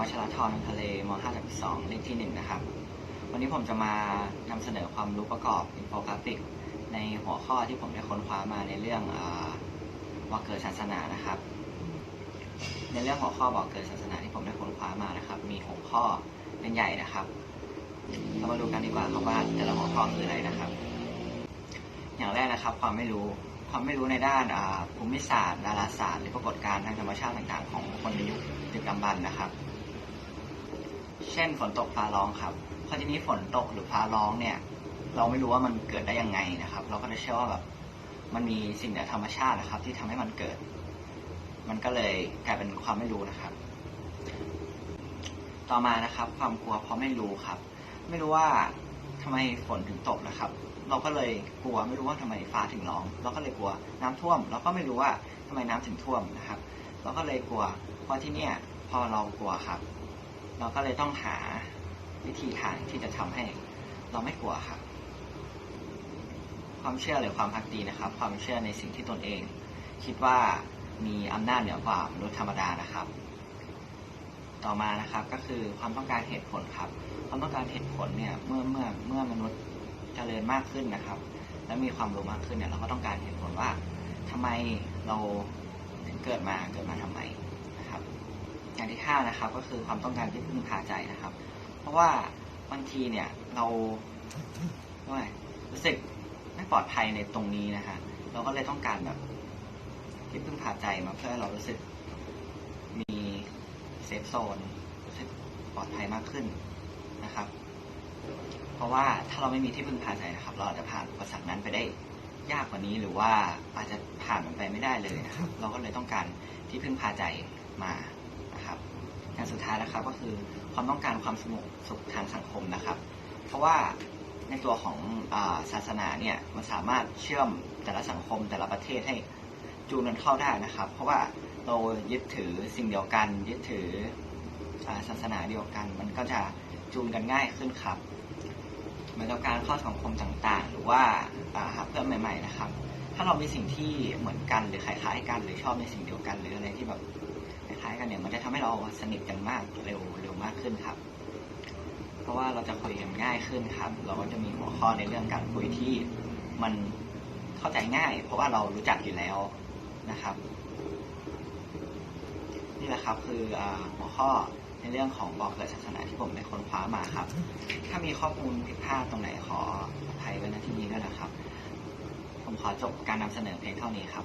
วัชรธรทะเลม5จาก2เลขที่ 1 นะครับ วันนี้ผมจะมานำเสนอความรู้ประกอบอินโฟกราฟิก ในหัวข้อที่ผมได้ค้นคว้ามาในเรื่องอบอกเกิดศาสนานะครับ ในเรื่องหัวข้อบอกเกิดศาสนาที่ผมได้ค้นคว้ามานะครับ มีหกข้อเป็นใหญ่นะครับ เรามาดูกันดีกว่าครับว่าแต่ละหัวข้อคืออะไรนะครับ อย่างแรกนะครับ ความไม่รู้ความไม่รู้ในด้านภูมิศาสตร์ดาราศาสตร์หรือปรากฏการณ์ทางธรรมชาติต่างๆ ของคนในยุคดึกดำบรรพ์นะครับ เช่นฝนตกฟ้าร้องครับพอทีนี้ฝนตกหรือฟ้าร้องเนี่ย เราไม่รู้ว่ามันเกิดได้ยังไงนะครับ เราก็จะเชื่อว่าแบบมันมีสิ่งเหนือธรรมชาตินะครับ ที่ทำให้มันเกิด มันก็เลยกลายเป็นความไม่รู้นะครับ ต่อมานะครับ ความกลัวเพราะไม่รู้ครับ ไม่รู้ว่าทำไมฝนถึงตกนะครับ เราก็เลยกลัวไม่รู้ว่าทำไมฟ้าถึงร้อง เราก็เลยกลัวน้ำท่วม เราก็ไม่รู้ว่าทำไมน้ำถึงท่วมนะครับ เราก็เลยกลัวเพราะที่เนี่ยพอเรากลัวครับ เราก็เลยต้องหาวิธีทางที่จะทำให้เราไม่กลัวครับ ความเชื่อหรือความพักดีนะครับ ความเชื่อในสิ่งที่ตนเอง คิดว่ามีอำนาจเหนือกว่ามนุษย์ธรรมดานะครับ ต่อมานะครับก็คือความต้องการเหตุผลครับ ความต้องการเหตุผลเนี่ยเมื่อเมื่อเมื่อมนุษย์เจริญมากขึ้นนะครับ และมีความรู้มากขึ้นเนี่ยเราก็ต้องการเหตุผลว่าทำไมเราถึงเกิดมาเกิดมาทำไม อย่างที่ห้านะครับก็คือความต้องการที่พึ่งพาใจนะครับ เพราะว่าบางทีเนี่ยเราว่าไงรู้สึกไม่ปลอดภัยในตรงนี้นะฮะเราก็เลยต้องการแบบที่พึ่งพาใจมาเพื่อเรารู้สึกมีเซฟโซนรู้สึกปลอดภัยมากขึ้นนะครับ เพราะว่าถ้าเราไม่มีที่พึ่งพาใจนะครับ เราอาจจะผ่านอุปสรรคนั้นไปได้ยากกว่านี้หรือว่าอาจจะผ่านมันไปไม่ได้เลยนะครับ เราก็เลยต้องการที่พึ่งพาใจมา นะครับอย่างสุดท้ายนะครับก็คือความต้องการความสงบสุขทางสังคมนะครับ เพราะว่าในตัวของอาศาสนาเนี่ยมันสามารถเชื่อมแต่ละสังคมแต่ละประเทศให้จูนกันเข้าได้นะครับ เพราะว่าเรายึดถือสิ่งเดียวกัน ยึดถือศาสนาเดียวกัน มันก็จะจูนกันง่ายขึ้นครับเหมือนกับการเข้าสังคมต่างๆ หรือว่าหาเพื่อนใหม่ ๆ นะครับ ถ้าเรามีสิ่งที่เหมือนกันหรือคล้ายๆกัน หรือชอบในสิ่งเดียวกันหรืออะไรที่แบบายกันเนี่ยมันจะทำให้เราสนิทกันมากเร็วเร็วมากขึ้นครับ เพราะว่าเราจะคุยกันง่ายขึ้นครับ เราก็จะมีหัวข้อในเรื่องการคุยที่มันเข้าใจง่าย เพราะว่าเรารู้จักอยู่แล้วนะครับ นี่แหละครับคือหัวข้อในเรื่องของบอกเกิดศาสนาที่ผมได้ค้นคว้ามาครับ ถ้ามีข้อมูลผิดพลาดตรงไหนขออภัยไว้ณที่นี้ด้วยนะครับ ผมขอจบการนำเสนอเพียงเท่านี้ครับ